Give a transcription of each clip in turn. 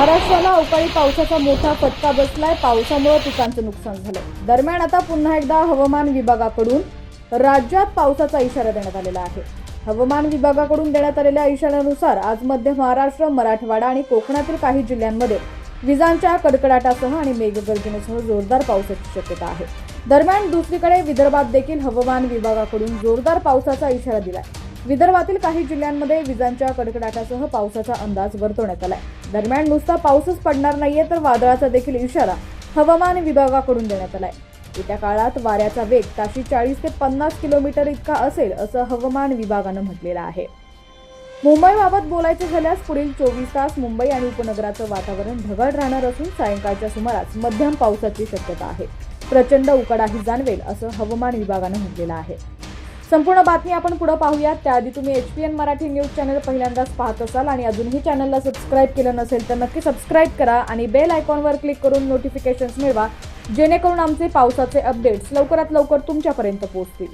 महाराष्ट्राला अवकाळी पावसाचा मोठा फटका बसलाय. पावसामुळे पिकांचं नुकसान झालं दरम्यान आता पुन्हा एकदा हवामान विभागाकडून राज्यात पावसाचा इशारा देण्यात आलेला आहे. हवामान विभागाकडून देण्यात आलेल्या इशाऱ्यानुसार आज मध्य महाराष्ट्र मराठवाडा आणि कोकणातील काही जिल्ह्यांमध्ये विजांच्या कडकडाटासह आणि मेघगर्जनेसह जोरदार पावसाची शक्यता आहे. दरम्यान दुसरीकडे विदर्भात देखील हवामान विभागाकडून जोरदार पावसाचा इशारा दिलाय. विदर्भातील काही जिल्ह्यांमध्ये विजांच्या कडकडाटासह पावसाचा अंदाज वर्तवण्यात आलाय. दरम्यान नुसता पाऊसच पडणार नाहीये तर वादळाचा देखील इशारा हवामान विभागाकडून देण्यात आलाय. येत्या काळात वाऱ्याचा वेग ताशी चाळीस ते पन्नास किलोमीटर इतका असेल असं हवामान विभागानं म्हटलेलं आहे. मुंबईबाबत बोलायचं झाल्यास पुढील चोवीस तास मुंबई आणि उपनगराचं वातावरण ढगाळ राहणार असून सायंकाळच्या सुमारास मध्यम पावसाची शक्यता आहे. प्रचंड उकडाही जाणवेल असं हवामान विभागानं म्हटलेलं आहे. संपूर्ण बातमी आपण पुढे पाहूयात. त्याआधी तुम्ही H P N Marathi news channel पहिल्यांदाच पाहत असाल आणि अजूनही चॅनलला सबस्क्राईब केलं नसेल तर नक्की सबस्क्राईब करा आणि बेल आयकॉनवर क्लिक करून नोटिफिकेशन्स मिळवा जेणेकरून आमचे पावसाचे अपडेट्स लवकरात लवकर तुमच्यापर्यंत पोहोचतील.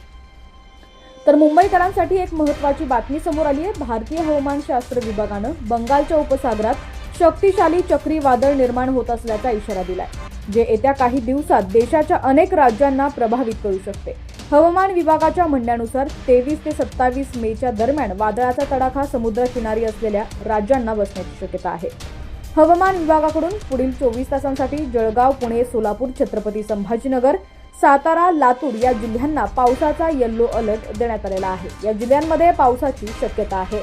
तर मुंबईकरांसाठी एक महत्त्वाची बातमी समोर आली आहे भारतीय हवामानशास्त्र विभागानं बंगालच्या उपसागरात शक्तिशाली चक्रीवादळ निर्माण होत असल्याचा इशारा दिलाय जे येत्या काही दिवसात देशाच्या अनेक राज्यांना प्रभावित करू शकते. हवामान विभागाच्या म्हणण्यानुसार तेवीस ते सत्तावीस मेच्या दरम्यान वादळाचा तडाखा समुद्रकिनारी असलेल्या राज्यांना बसण्याची शक्यता आहे. हवामान विभागाकडून पुढील चोवीस तासांसाठी जळगाव पुणे सोलापूर छत्रपती संभाजीनगर सातारा लातूर या जिल्ह्यांना पावसाचा येल्लो अलर्ट देण्यात आलेला आहे. या जिल्ह्यांमध्ये पावसाची शक्यता आहे.